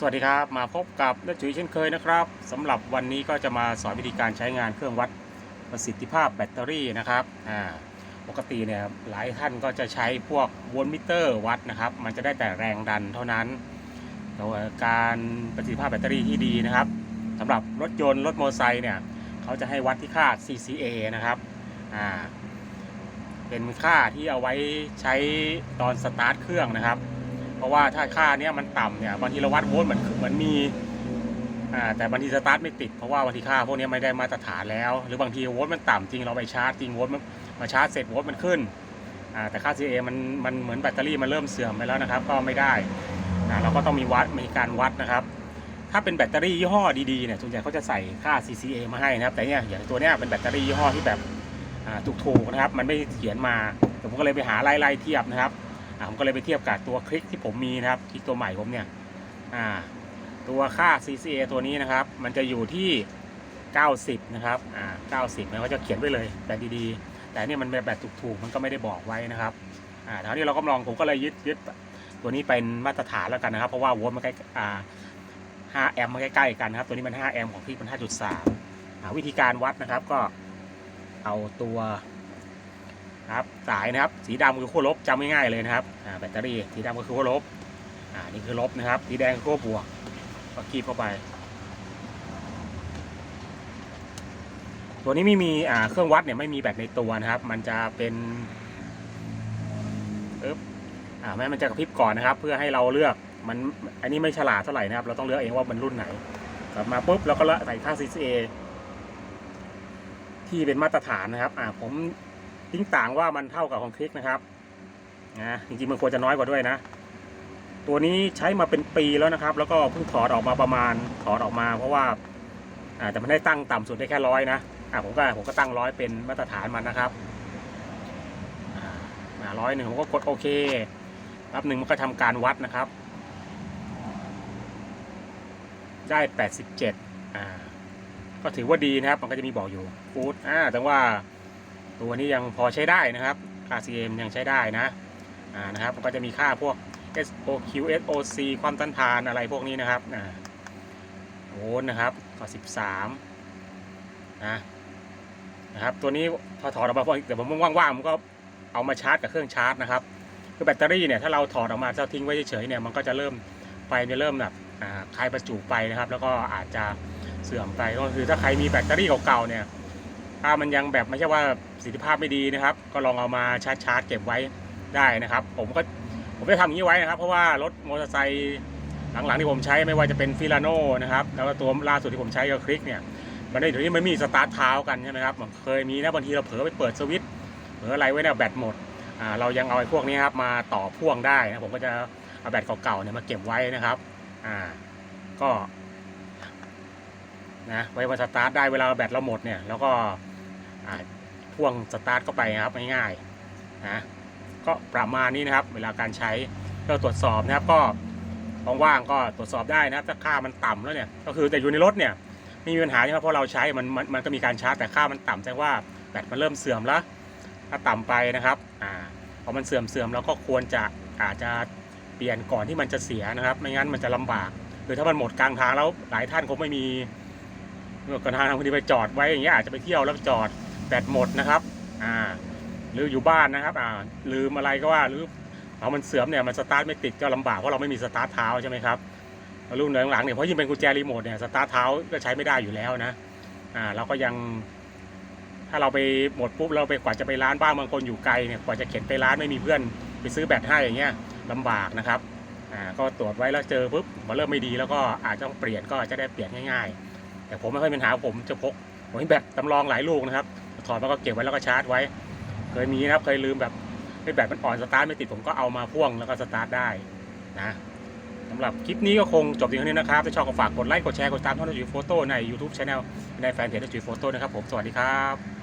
สวัสดีครับ มาพบกับนักจุ๋ยเช่นเคยนะครับสำหรับวันนี้ก็จะมาสอนวิธีการใช้งานเครื่องวัดประสิทธิภาพแบตเตอรี่นะครับอ่าปกติเนี่ยหลายท่านก็จะใช้พวกโวลต์มิเตอร์วัดนะครับ มันจะได้แต่แรงดันเท่านั้นแต่การประสิทธิภาพแบตเตอรี่ที่ดีนะครับสำหรับรถยนต์รถมอเตอร์ไซค์เนี่ยเขาจะให้วัดที่ค่า CCA นะครับอ่าเป็นค่าที่เอาไว้ใช้ตอนสตาร์ทเครื่องนะครับ เพราะว่าถ้าค่าเนี้ยมันต่ำเนี่ยบางทีเราวัดโวลต์เหมือนเหมือนมีอ่าแต่บางทีสตาร์ทไม่ติดเพราะว่าบางทีค่าพวกเนี้ยไม่ได้มาตรฐานแล้ว หรือบางทีโวลต์มันต่ำจริงเราไปชาร์จจริงโวลต์มันมาชาร์จเสร็จโวลต์มันขึ้นอ่าแต่ค่า CA มันมันเหมือนแบตเตอรี่มันเริ่มเสื่อมไปแล้วนะครับ ก็ไม่ได้อ่าเราก็ต้องมีวัดมีการวัดนะครับ ถ้าเป็นแบตเตอรี่ยี่ห้อดีๆเนี่ยส่วนใหญ่เขาจะใส่ค่า CCA มาให้นะครับ แต่เนี่ยอย่างตัวเนี้ยเป็นแบตเตอรี่ยี่ห้อที่แบบอ่าถูกๆนะครับ มันไม่เขียนมาผมก็เลยไปหาไล่ๆเทียบนะครับ ผมก็เลยไปเทียบกับตัวคลิกที่ผมมีนะครับคลิกตัวใหม่ผมเนี่ยอ่าตัวค่า CCA ตัวนี้นะครับ มันจะอยู่ที่ 90 นะครับอ่า90มันก็จะเขียนไว้เลยแบบดีๆ แต่เนี่ยมันแบบแบบถูกๆ มันก็ไม่ได้บอกไว้นะครับอ่าทีนี้เราก็ลองผมก็เลยยึดยึดตัวนี้เป็นมาตรฐานแล้วกันนะครับ เพราะว่าโวลต์มันใกล้อ่า5แอมป์มันใกล้ๆกันนะครับ ตัวนี้มัน5แอมป์ของคลิกมัน5.3อ่าวิธีการวัดนะครับก็เอาตัว ครับสายนะครับสีดำคือขั้วลบจำง่ายๆเลยนะครับแบตเตอรี่สีดำก็คือขั้วลบอ่านี่คือลบนะครับสีแดงคือขั้วบวกก็คีบเข้าไป ตัวนี้ไม่มีอ่าเครื่องวัดเนี่ยไม่มีแบตในตัวนะครับ มันจะเป็นปึ๊บอ่าแม้มันจะกระพริบก่อนนะครับ เพื่อให้เราเลือกมันอันนี้ไม่ฉลาดเท่าไหร่นะครับ เราต้องเลือกเองว่ามันรุ่นไหนกลับมาปุ๊บเราก็ใส่ค่า CCA ที่เป็นมาตรฐานนะครับ อ่าผม ทิ้งต่างว่ามันเท่ากับของคลิกนะครับนะจริงๆมันควรจะน้อยกว่าด้วยนะ ตัวนี้ใช้มาเป็นปีแล้วนะครับ แล้วก็เพิ่งถอดออกมาประมาณถอดออกมา เพราะว่าอ่าแต่มันได้ตั้งต่ำสุดได้แค่ร้อยนะอ่าผมก็ผมก็ตั้งร้อยเป็นมาตรฐานมันนะครับอ่าร้อยหนึ่งผมก็กดโอเคแป๊บหนึ่งมันก็ทำการวัดนะครับ ได้แปดสิบเจ็ดอ่าก็ถือว่าดีนะครับ มันก็จะมีบอกอยู่ฟูดอ่าแต่ว่า ตัวนี้ยังพอใช้ได้นะครับค่า CM ยังใช้ได้นะอ่านะครับก็จะมีค่าพวก SOQ SOC ความต้านทานอะไรพวกนี้นะครับอ่าโวลต์นะครับก็13นะนะครับ ตัวนี้พอถอดออกมาพอเดี๋ยวผมว่างๆผมก็เอามาชาร์จกับเครื่องชาร์จนะครับคือแบตเตอรี่เนี่ยถ้าเราถอดออกมาถ้าทิ้งไว้เฉยๆเนี่ยมันก็จะเริ่มไฟจะเริ่มแบบคลายประจุไปนะครับ แล้วก็อาจจะเสื่อมไปก็คือถ้าใครมีแบตเตอรี่เก่าๆเนี่ย ถ้ามันยังแบบไม่ใช่ว่าประสิทธิภาพไม่ดีนะครับ ก็ลองเอามาชาร์จชาร์จเก็บไว้ได้นะครับ ผมก็ผมได้ทำอย่างนี้ไว้นะครับ เพราะว่ารถมอเตอร์ไซค์หลังๆที่ผมใช้ไม่ว่าจะเป็นฟิลาโนนะครับแล้วก็ตัวล่าสุดที่ผมใช้ก็คลิกเนี่ยมันได้ถึงที่มันมีสตาร์ทเท้ากันใช่ไหมครับมันเคยมีนะบางทีเราเผลอไปเปิดสวิตช์เผลออะไรไว้เนี่ยแบตหมดอ่าเรายังเอาไอ้พวกนี้ครับมาต่อพ่วงได้นะผมก็จะเอาแบตเก่าๆเนี่ยมาเก็บไว้นะครับอ่าก็นะไว้มาสตาร์ทได้เวลาแบตเราหมดเนี่ยแล้วก็ พ่วงสตาร์ทเข้าไปนะครับง่ายๆนะก็ประมาณนี้นะครับ เวลาการใช้ก็ตรวจสอบนะครับก็ว่างๆก็ตรวจสอบได้นะครับถ้าค่ามันต่ำแล้วเนี่ยก็คือแต่อยู่ในรถเนี่ยไม่มีปัญหาใช่ไหมเพราะเราใช้มันมันมันก็มีการชาร์จแต่ค่ามันต่ำแสดงว่าแบตมันเริ่มเสื่อมแล้วถ้าต่ำไปนะครับอ่าพอมันเสื่อมเสื่อมเราก็ควรจะอาจจะเปลี่ยนก่อนที่มันจะเสียนะครับ ไม่งั้นมันจะลำบากคือถ้ามันหมดกลางทางแล้วหลายท่านคงไม่มีกลางทางบางทีไปจอดไว้อย่างเงี้ยอาจจะไปเที่ยวแล้วจอด แบตหมดนะครับอ่าหรืออยู่บ้านนะครับอ่าลืมอะไรก็ว่าหรือเอามันเสื่อมเนี่ยมันสตาร์ทไม่ติดก็ลำบากเพราะเราไม่มีสตาร์ทเท้าใช่ไหมครับรุ่นหลังๆเนี่ยเพราะยิ่งเป็นกุญแจรีโมทเนี่ยสตาร์ทเท้าก็ใช้ไม่ได้อยู่แล้วนะอ่าเราก็ยัง ถ้าเราไปหมดปุ๊บเราไปกว่าจะไปร้านบ้างบางคนอยู่ไกลเนี่ยกว่าจะเข็นไปร้านไม่มีเพื่อนไปซื้อแบตให้อย่างเงี้ยลำบากนะครับอ่าก็ตรวจไว้แล้วเจอปุ๊บมันเริ่มไม่ดีแล้วก็อาจจะต้องเปลี่ยนก็จะได้เปลี่ยนง่าย ๆ แต่ผมไม่ค่อยเป็นปัญหาผมจะพกผมมีแบตตำรองหลายลูกนะครับ ถอดมาก็เก็บไว้แล้วก็ชาร์จไว้ เคยมีนะครับเคยลืมแบบไม่แบตมันอ่อนสตาร์ทไม่ติดผมก็เอามาพ่วงแล้วก็สตาร์ทได้นะสำหรับคลิปนี้ก็คงจบเพียงเท่านี้นะครับถ้าชอบก็ฝากกดไลค์กดแชร์กดตามท่านจุ๋ยโฟโต้ใน YouTube Channel ในแฟนเพจจุ๋ยโฟโต้นะครับผมสวัสดีครับ